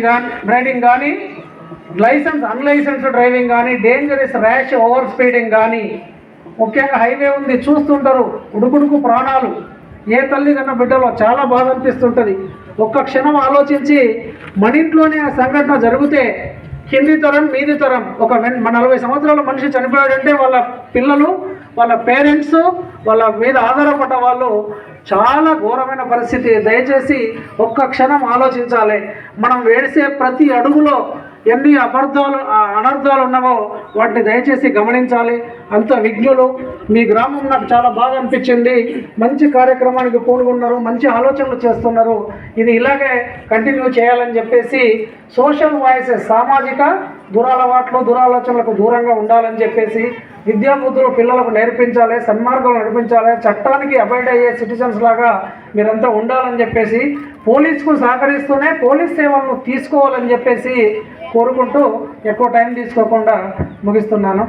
కానీ రైడింగ్ కానీ licence unlicensed driving కానీ డేంజరస్ ర్యాష్ ఓవర్ స్పీడింగ్ కానీ ముఖ్యంగా హైవే ఉంది చూస్తుంటారు ఉడుకుడుకు ప్రాణాలు. ఏ తల్లి కన్నా బిడ్డలో చాలా బాధ అనిపిస్తుంటుంది. ఒక్క క్షణం ఆలోచించి మన ఇంట్లోనే ఆ సంఘటన జరిగితే కింది తరం మీది తరం ఒక మన నలభై సంవత్సరాల మనిషి చనిపోయాడంటే వాళ్ళ పిల్లలు వాళ్ళ పేరెంట్స్ వాళ్ళ మీద ఆధారపడ్డ వాళ్ళు చాలా ఘోరమైన పరిస్థితి. దయచేసి ఒక్క క్షణం ఆలోచించాలి. మనం వేడిసే ప్రతి అడుగులో ఎన్ని అబద్ధాలు ఆ అనర్థాలు ఉన్నావో వాటిని దయచేసి గమనించాలి. అంత విజ్ఞులు మీ గ్రామం నాకు చాలా బాగా అనిపించింది. మంచి కార్యక్రమానికి పూనుకున్నారు మంచి ఆలోచనలు చేస్తున్నారు. ఇది ఇలాగే కంటిన్యూ చేయాలని చెప్పేసి సోషల్ వాయిసెస్ సామాజిక దురలవాట్లు దురాలోచనలకు దూరంగా ఉండాలని చెప్పేసి విద్యాబుద్ధులు పిల్లలకు నేర్పించాలి సన్మార్గం నడిపించాలి చట్టానికి అబైడ్ అయ్యే సిటిజన్స్ లాగా మీరంతా ఉండాలని చెప్పేసి పోలీసుకు సహకరిస్తూనే పోలీస్ సేవలను తీసుకోవాలని చెప్పేసి కోరుకుంటూ ఎక్కువ టైం తీసుకోకుండా ముగిస్తున్నాను.